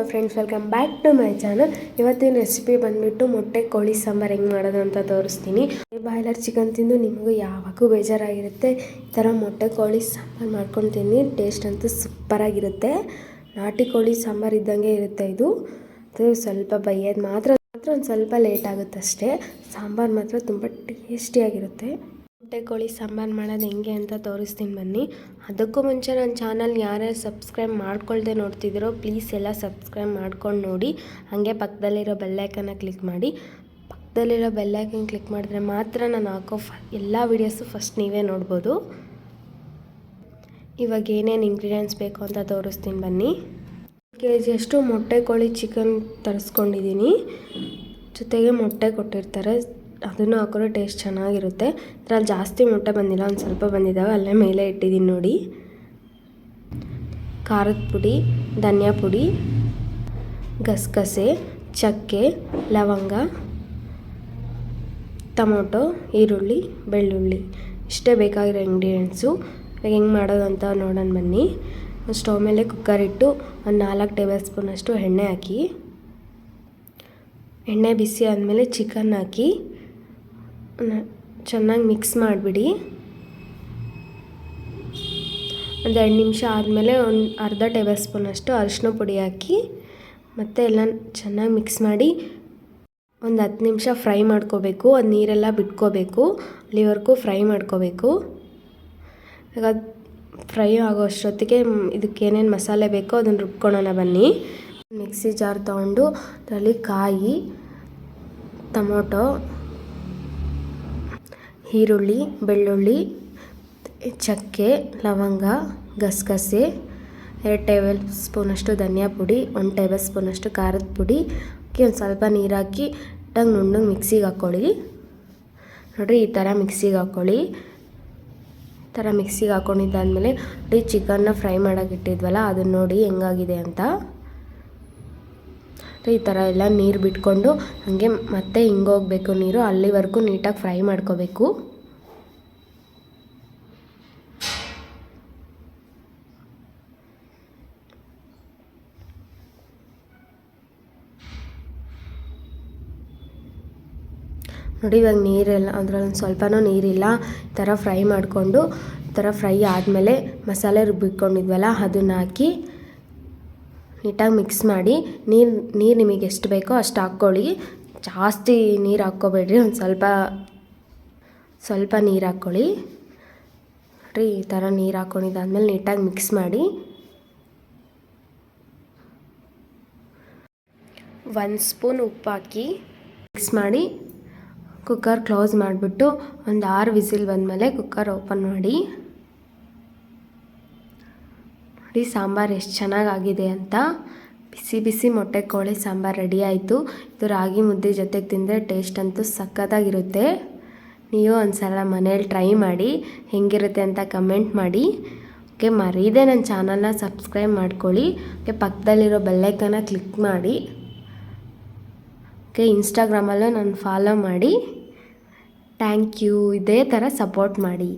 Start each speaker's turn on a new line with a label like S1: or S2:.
S1: Hello friends welcome back to my channel ಇವತ್ತಿನ recipe ಬಂದುಬಿಟ್ಟು ಮೊಟ್ಟೆ, ಕೋಳಿ, ಸಾಂಬಾರು ಹೆಂಗೆ ಮಾಡೋದು ಅಂತ ತೋರಿಸ್ತೀನಿ. ಬಾಯ್ಲರ್ ಚಿಕನ್ ತಿಂದು ನಿಮಗೂ ಯಾವಾಗೂ ಬೇಜಾರಾಗಿರುತ್ತೆ. ಈ ಥರ ಮೊಟ್ಟೆ, ಕೋಳಿ, ಸಾಂಬಾರು ಮಾಡ್ಕೊಂಡು ತಿನ್ನಿ ಟೇಸ್ಟ್ ಅಂತೂ ಸೂಪರಾಗಿರುತ್ತೆ ನಾಟಿ ಕೋಳಿ, ಸಾಂಬಾರು ಇದ್ದಂಗೆ ಇರುತ್ತೆ ಇದು. ಸ್ವಲ್ಪ ಬೈಯೋದು ಮಾತ್ರ ಮಾತ್ರ ಒಂದು ಸ್ವಲ್ಪ ಲೇಟ್ ಆಗುತ್ತೆ ಅಷ್ಟೇ ಸಾಂಬಾರು ಮಾತ್ರ ತುಂಬ ಟೇಸ್ಟಿಯಾಗಿರುತ್ತೆ ಮೊಟ್ಟೆ ಕೋಳಿ ಸಾಂಬಾರು ಮಾಡೋದು ಹೆಂಗೆ ಅಂತ ತೋರಿಸ್ತೀನಿ ಬನ್ನಿ. ಅದಕ್ಕೂ ಮುಂಚೆ ನನ್ನ ಚಾನಲ್ ಯಾರ್ಯಾರು ಸಬ್ಸ್ಕ್ರೈಬ್ ಮಾಡ್ಕೊಳ್ದೆ ನೋಡ್ತಿದ್ದೀರೋ ಪ್ಲೀಸ್ ಎಲ್ಲ ಸಬ್ಸ್ಕ್ರೈಬ್ ಮಾಡ್ಕೊಂಡು ನೋಡಿ. ಹಾಗೆ ಪಕ್ಕದಲ್ಲಿರೋ ಬೆಲ್ಲೈಕನ್ನ ಕ್ಲಿಕ್ ಮಾಡಿ. ಪಕ್ಕದಲ್ಲಿರೋ ಬೆಲ್ಲೈಕನ್ ಕ್ಲಿಕ್ ಮಾಡಿದ್ರೆ ಮಾತ್ರ ನಾನು ಹಾಕೋ ಫ ಎಲ್ಲ ವೀಡಿಯೋಸು ಫಸ್ಟ್ ನೀವೇ ನೋಡ್ಬೋದು. ಇವಾಗ ಏನೇನು ಇಂಗ್ರೀಡಿಯೆಂಟ್ಸ್ ಬೇಕು ಅಂತ ತೋರಿಸ್ತೀನಿ ಬನ್ನಿ. ಕೆ ಜಿಯಷ್ಟು ಮೊಟ್ಟೆ ಕೋಳಿ ಚಿಕನ್ ತರಿಸ್ಕೊಂಡಿದ್ದೀನಿ. ಜೊತೆಗೆ ಮೊಟ್ಟೆ ಕೊಟ್ಟಿರ್ತಾರೆ. ಅದನ್ನು ಹಾಕಿದ್ರೆ ಟೇಸ್ಟ್ ಚೆನ್ನಾಗಿರುತ್ತೆ. ಅದರಲ್ಲಿ ಜಾಸ್ತಿ ಮೊಟ್ಟೆ ಬಂದಿಲ್ಲ, ಒಂದು ಸ್ವಲ್ಪ ಬಂದಿದ್ದಾವೆ ಅಲ್ಲೇ ಮೇಲೆ ಇಟ್ಟಿದ್ದೀನಿ ನೋಡಿ. ಖಾರದ ಪುಡಿ, ಧನಿಯಾ ಪುಡಿ, ಗಸಗಸೆ, ಚಕ್ಕೆ, ಲವಂಗ, ಟೊಮೊಟೊ, ಈರುಳ್ಳಿ, ಬೆಳ್ಳುಳ್ಳಿ. ಇಷ್ಟೇ ಬೇಕಾಗಿರೋ ಇಂಗ್ರೀಡಿಯೆಂಟ್ಸು ಹೆಂಗೆ ಮಾಡೋದು ಅಂತ ನೋಡೋಣ ಬನ್ನಿ. ಸ್ಟವ್ ಮೇಲೆ ಕುಕ್ಕರ್ ಇಟ್ಟು ಒಂದು ನಾಲ್ಕು ಟೇಬಲ್ ಸ್ಪೂನಷ್ಟು ಎಣ್ಣೆ ಹಾಕಿ. ಎಣ್ಣೆ ಬಿಸಿ ಆದಮೇಲೆ ಚಿಕನ್ ಹಾಕಿ. ಚೆನ್ನಾಗಿ ಮಿಕ್ಸ್ ಮಾಡಿಬಿಡಿ. ಒಂದು ಎರಡು ನಿಮಿಷ ಆದಮೇಲೆ ಒಂದು ಅರ್ಧ ಟೇಬಲ್ ಸ್ಪೂನಷ್ಟು ಅರಿಶಿನ ಪುಡಿ ಹಾಕಿ, ಮತ್ತು ಎಲ್ಲ ಚೆನ್ನಾಗಿ ಮಿಕ್ಸ್ ಮಾಡಿ ಒಂದು ಹತ್ತು ನಿಮಿಷ ಫ್ರೈ ಮಾಡ್ಕೋಬೇಕು. ಅದು ನೀರೆಲ್ಲ ಬಿಟ್ಕೋಬೇಕು. ಅಲ್ಲಿವರೆಗೂ ಫ್ರೈ ಮಾಡ್ಕೋಬೇಕು. ಈಗ ಫ್ರೈ ಆಗೋ ಅಷ್ಟೊತ್ತಿಗೆ ಇದಕ್ಕೆ ಏನೇನು ಮಸಾಲೆ ಬೇಕೋ ಅದನ್ನು ರುಬ್ಕೊಳ್ಳೋಣ ಬನ್ನಿ. ಮಿಕ್ಸಿ ಜಾರ್ ತೊಗೊಂಡು, ಅದರಲ್ಲಿ ಕಾಯಿ, ಟೊಮೊಟೊ ಈರುಳ್ಳಿ, ಬೆಳ್ಳುಳ್ಳಿ, ಚಕ್ಕೆ, ಲವಂಗ, ಗಸಗಸೆ, ಎರಡು ಟೇಬಲ್ ಸ್ಪೂನಷ್ಟು ಧನಿಯಾ ಪುಡಿ, ಒಂದು ಟೇಬಲ್ ಸ್ಪೂನಷ್ಟು ಖಾರದ ಪುಡಿ ಹಾಕಿ ಒಂದು ಸ್ವಲ್ಪ ನೀರು ಹಾಕಿ ಟಂಗ್ ನುಣ್ಣಗೆ ಮಿಕ್ಸಿಗೆ ಹಾಕ್ಕೊಳ್ಳಿ. ನೋಡಿರಿ, ಈ ಥರ ಮಿಕ್ಸಿಗೆ ಹಾಕ್ಕೊಳ್ಳಿ. ಈ ಥರ ಮಿಕ್ಸಿಗೆ ಹಾಕ್ಕೊಂಡಿದ್ದಾದಮೇಲೆ ನೋಡಿ, ಚಿಕನ್ನ ಫ್ರೈ ಮಾಡೋಕೆ ಇಟ್ಟಿದ್ವಲ್ಲ, ಅದನ್ನ ನೋಡಿ ಹೆಂಗಾಗಿದೆ ಅಂತ. ಈ ಥರ ಎಲ್ಲ ನೀರು ಬಿಟ್ಕೊಂಡು ಹಾಗೆ ಮತ್ತೆ ಹಿಂಗೋಗ್ಬೇಕು ನೀರು, ಅಲ್ಲಿವರೆಗೂ ನೀಟಾಗಿ ಫ್ರೈ ಮಾಡ್ಕೋಬೇಕು. ನೋಡಿ ಇವಾಗ ನೀರೆಲ್ಲ ಅದ್ರಲ್ಲಿ ಒಂದು ಸ್ವಲ್ಪನೂ ನೀರಿಲ್ಲ. ಈ ಥರ ಫ್ರೈ ಮಾಡಿಕೊಂಡು, ಈ ಥರ ಫ್ರೈ ಆದಮೇಲೆ ಮಸಾಲೆ ರುಬ್ಬಿಟ್ಕೊಂಡಿದ್ವಲ್ಲ, ಅದನ್ನ ಹಾಕಿ ನೀಟಾಗಿ ಮಿಕ್ಸ್ ಮಾಡಿ, ನೀರು ನೀರು ನಿಮಗೆ ಎಷ್ಟು ಬೇಕೋ ಅಷ್ಟು ಹಾಕ್ಕೊಳ್ಳಿ. ಜಾಸ್ತಿ ನೀರು ಹಾಕ್ಕೋಬೇಡ್ರಿ, ಒಂದು ಸ್ವಲ್ಪ ಸ್ವಲ್ಪ ನೀರು ಹಾಕ್ಕೊಳ್ಳಿ. ನೋಡಿರಿ ಈ ಥರ ನೀರು ಹಾಕ್ಕೊಂಡಿದ್ದಾದ್ಮೇಲೆ ನೀಟಾಗಿ ಮಿಕ್ಸ್ ಮಾಡಿ. ಒಂದು ಸ್ಪೂನ್ ಉಪ್ಪು ಹಾಕಿ ಮಿಕ್ಸ್ ಮಾಡಿ ಕುಕ್ಕರ್ ಕ್ಲೋಸ್ ಮಾಡಿಬಿಟ್ಟು ಒಂದು ಆರು ವಿಸಿಲ್ ಬಂದಮೇಲೆ ಕುಕ್ಕರ್ ಓಪನ್ ಮಾಡಿ. ನೋಡಿ ಸಾಂಬಾರು ಎಷ್ಟು ಚೆನ್ನಾಗಾಗಿದೆ ಅಂತ. ಬಿಸಿ ಬಿಸಿ ಮೊಟ್ಟೆ ಕೋಳಿ ಸಾಂಬಾರು ರೆಡಿ ಆಯಿತು. ಇದು ರಾಗಿ ಮುದ್ದೆ ಜೊತೆಗೆ ತಿಂದರೆ ಟೇಸ್ಟ್ ಅಂತೂ ಸಖತ್ತಾಗಿರುತ್ತೆ. ನೀವು ಒಂದು ಸಲ ಮನೇಲಿ ಟ್ರೈ ಮಾಡಿ, ಹೆಂಗಿರುತ್ತೆ ಅಂತ ಕಮೆಂಟ್ ಮಾಡಿ. ಓಕೆ, ಮರೀದೆ ನನ್ನ ಚಾನಲ್ನ ಸಬ್ಸ್ಕ್ರೈಬ್ ಮಾಡ್ಕೊಳ್ಳಿ. ಓಕೆ, ಪಕ್ಕದಲ್ಲಿರೋ ಬೆಲ್ಲೈಕನ್ನ ಕ್ಲಿಕ್ ಮಾಡಿ. ಓಕೆ, ಇನ್ಸ್ಟಾಗ್ರಾಮಲ್ಲೂ ನಾನು ಫಾಲೋ ಮಾಡಿ. Thank you. ಇದೇ ಥರ ಸಪೋರ್ಟ್ ಮಾಡಿ.